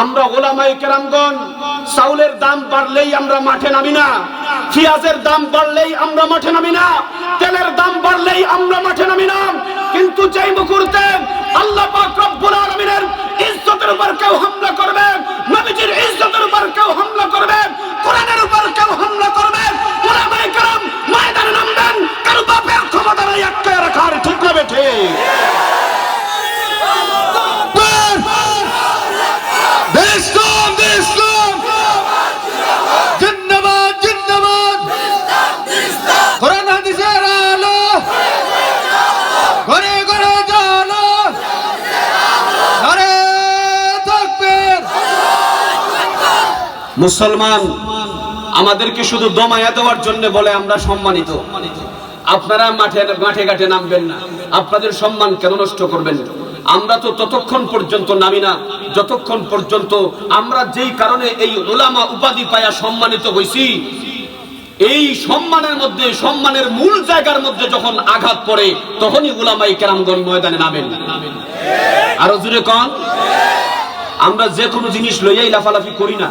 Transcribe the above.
আমরা ওলামাই কেরামগণ, চাউলের দাম বাড়লেই আমরা মাঠে নামি না, পেঁয়াজের দাম বাড়লেই আমরা মাঠে নামি না, তেলের দাম বাড়লেই আমরা মাঠে নামি না। কিন্তু যেই মুহূর্তে আল্লাহ পাক রব্বুল আলামিনের ইজ্জতের উপর কেউ হামলা করবে, নবীজির ইজ্জতের উপর কেউ হামলা করবে, কোরআনের উপর কেউ হামলা করবে, ওলামায়ে কেরাম ময়দানে নামবেন, কারও বাপের ক্ষমতা নাই আটকে রাখার, ঠিক না বেঠে মুসলমান, আমাদেরকে শুধু দমায়া দেওয়ার জন্য বলে আমরা সম্মানিত। আপনারা মাঠে মাঠে ঘাটে নামবেন না। আপনাদের সম্মান কেন নষ্ট করবেন? আমরা তো ততক্ষণ পর্যন্ত নামি না। যতক্ষণ পর্যন্ত আমরা যেই কারণে এই ওলামা উপাধি পায়া সম্মানিত হইছি, এই সম্মানের মধ্যে, সম্মানের মূল জায়গার মধ্যে যখন আঘাত পড়ে, তখনই উলামাই কেরামগণ ময়দানে নামেন। আরও জুড়ে কন? আমরা যে কোনো জিনিস লইয়াই লাফালাফি করি না।